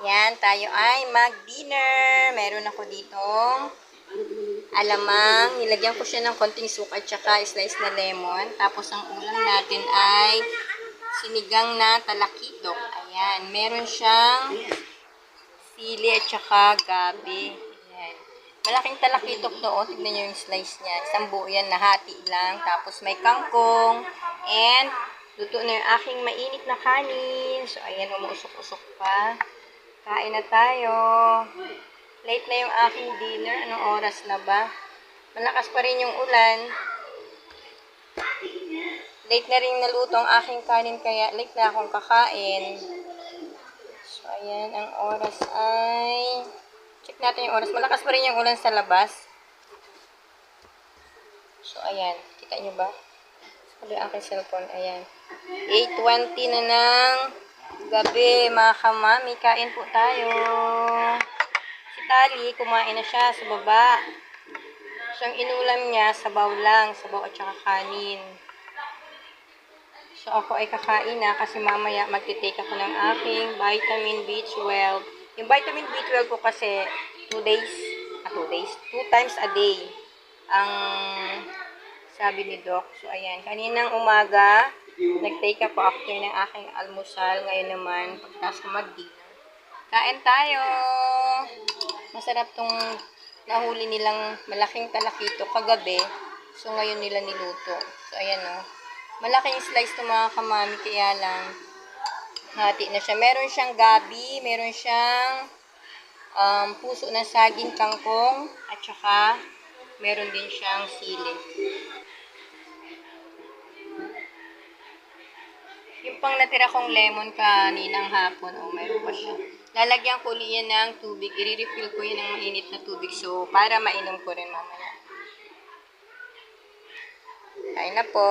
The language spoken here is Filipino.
Yan, tayo ay mag-dinner. Meron ako ditong alamang. Nilagyan ko siya ng konting suka at saka slice na lemon. Tapos ang ulam natin ay sinigang na talakitok. Ayan, meron siyang sili at saka gabi. Ayan. Malaking talakitok to. Oh. Tignan nyo yung slice niya. Isang buo yan, nahati lang. Tapos may kangkong. And, luto na yung aking mainit na kanin. So, ayan, umuusok-usok pa. Kain na tayo. Late na yung aking dinner. Anong oras na ba? Malakas pa rin yung ulan. Late na rin naluto ang aking kanin kaya late na akong kakain. So, ayan, ang oras ay... Check natin yung oras. Malakas pa rin yung ulan sa labas. So, ayan. Kita nyo ba? Yung aking cellphone? Ayan. 8.20 na ng gabi, mga kamami. Kain po tayo. Si Tali, kumain na siya sa baba. So, ang inulam niya, sabaw lang. Sabaw at saka kanin. So, ako ay kakain na kasi mamaya magtitake ako ng aking vitamin B12. Yung vitamin B12 ko kasi 2 days, ah 2 days, 2 times a day ang sabi ni Doc. So, ayan. Kaninang umaga, nag-take ako after ng aking almusal. Ngayon naman, pagkas ko mag-dinner. Kain tayo! Masarap tong nahuli nilang malaking talakito kagabi. So, ngayon nila niluto. So, ayan o. Malaking slice to mga kamami, kaya lang hati na siya. Meron siyang gabi, meron siyang um, puso ng saging kangkong, at saka meron din siyang sili. Yung pang natira kong lemon kaninang hapon, oh, meron pa siya. Lalagyan ko ulit ng tubig. I-refill ko yan ng mainit na tubig. So, para mainom ko rin mamaya. Kain na po.